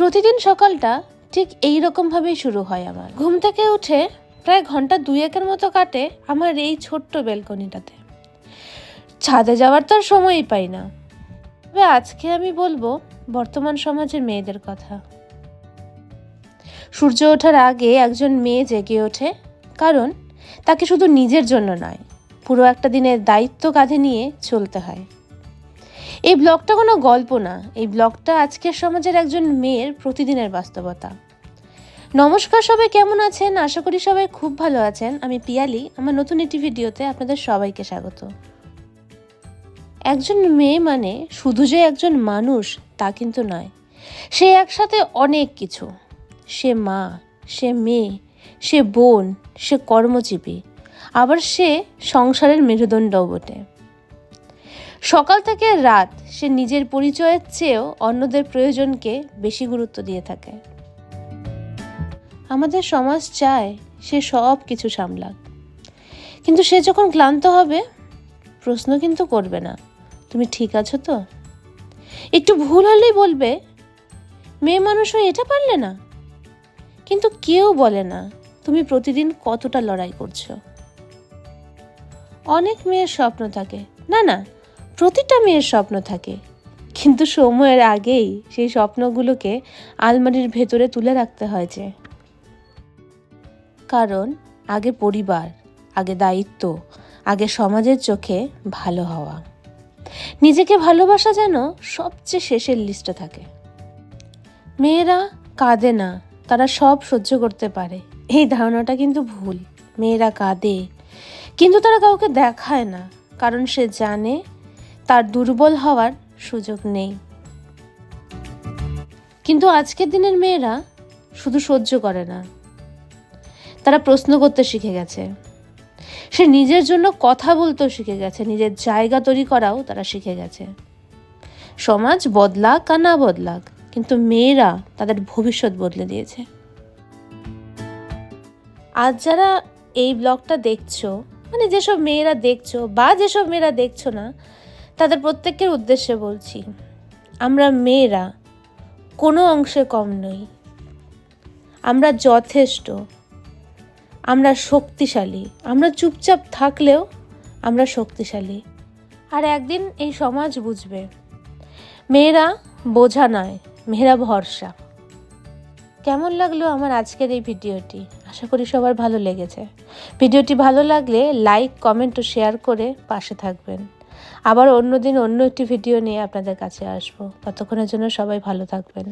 প্রতিদিন সকালটা ঠিক এই রকমভাবেই শুরু হয় আমার। ঘুম থেকে উঠে প্রায় ঘণ্টা দুয়েকের মতো কাটে আমার এই ছোট্ট বেলকনিটাতে। ছাদে যাওয়ার তো আর সময়ই পাই না। তবে আজকে আমি বলব, বর্তমান সমাজের মেয়েদের কথা। সূর্য ওঠার আগে একজন মেয়ে জেগে ওঠে, কারণ তাকে শুধু নিজের জন্য নয়, পুরো একটা দিনের দায়িত্ব কাঁধে নিয়ে চলতে হয়। এই ব্লগটা কোনো গল্প না। এই ব্লগটা আজকের সমাজের একজন মেয়ের প্রতিদিনের বাস্তবতা। নমস্কার সবাই, কেমন আছেন? আশা করি সবাই খুব ভালো আছেন। আমি পিয়ালি, আমার নতুন একটি ভিডিওতে আপনাদের সবাইকে স্বাগত। একজন মেয়ে মানে শুধু যে একজন মানুষ তা কিন্তু নয়। সে একসাথে অনেক কিছু। সে মা, সে মেয়ে, সে বোন, সে কর্মজীবী। আবার সে সংসারের মেরুদণ্ডও বটে। সকাল থেকে রাত সে নিজের পরিচয়ের চেয়েও অন্যদের প্রয়োজনকে বেশি গুরুত্ব দিয়ে থাকে। আমাদের সমাজ চায় সে সব কিছু সামলাক। কিন্তু সে যখন ক্লান্ত হবে, প্রশ্ন কিন্তু করবে না, তুমি ঠিক আছো তো? একটু ভুল হলেই বলবে, মেয়ে মানুষও এটা পারলে না? কিন্তু কেউ বলে না, তুমি প্রতিদিন কতটা লড়াই করছ? অনেক মেয়ের স্বপ্ন থাকে। না না প্রতিটা মেয়ের স্বপ্ন থাকে। কিন্তু সময়ের আগেই সেই স্বপ্নগুলোকে আলমারির ভেতরে তুলে রাখতে হয়েছে কারণ আগে পরিবার, আগে দায়িত্ব, আগে সমাজের চোখে ভালো হওয়া। নিজেকে ভালোবাসা যেন সবচেয়ে শেষের লিস্টে থাকে। মেয়েরা কাঁদে না, তারা সব সহ্য করতে পারে। এই ধারণাটা কিন্তু ভুল। মেয়েরা কাঁদে, কিন্তু তারা কাউকে দেখায় না, কারণ সে জানে তার দুর্বল হওয়ার সুযোগ নেই। কিন্তু আজকের দিনের মেয়েরা শুধু সহ্য করে না। তারা প্রশ্ন করতে শিখে গেছে। সে নিজের জন্য কথা বলতেও শিখে গেছে, নিজের জায়গা তৈরি করাও তারা শিখে গেছে। সমাজ বদলাক আর না বদলাক, কিন্তু মেয়েরা তাদের ভবিষ্যৎ বদলে দিয়েছে। আজ যারা এই ব্লগটা দেখছ মানে যেসব মেয়েরা দেখছ বা যেসব মেয়েরা দেখছ না তাদের প্রত্যেকের উদ্দেশ্যে বলছি, আমরা মেয়েরা কোনো অংশে কম নই। আমরা যথেষ্ট, আমরা শক্তিশালী, আমরা চুপচাপ থাকলেও আমরা শক্তিশালী। আর একদিন এই সমাজ বুঝবে, মেয়েরা বোঝা নয়, মেয়েরা ভরসা। কেমন লাগল আমার আজকের এই ভিডিওটি? আশা করি সবার ভালো লেগেছে। ভিডিওটি ভালো লাগলে লাইক, কমেন্ট ও শেয়ার করে পাশে থাকবেন। আবার অন্যদিন অন্য একটি ভিডিও নিয়ে আপনাদের কাছে আসব। ততক্ষণের জন্য সবাই ভালো থাকবেন।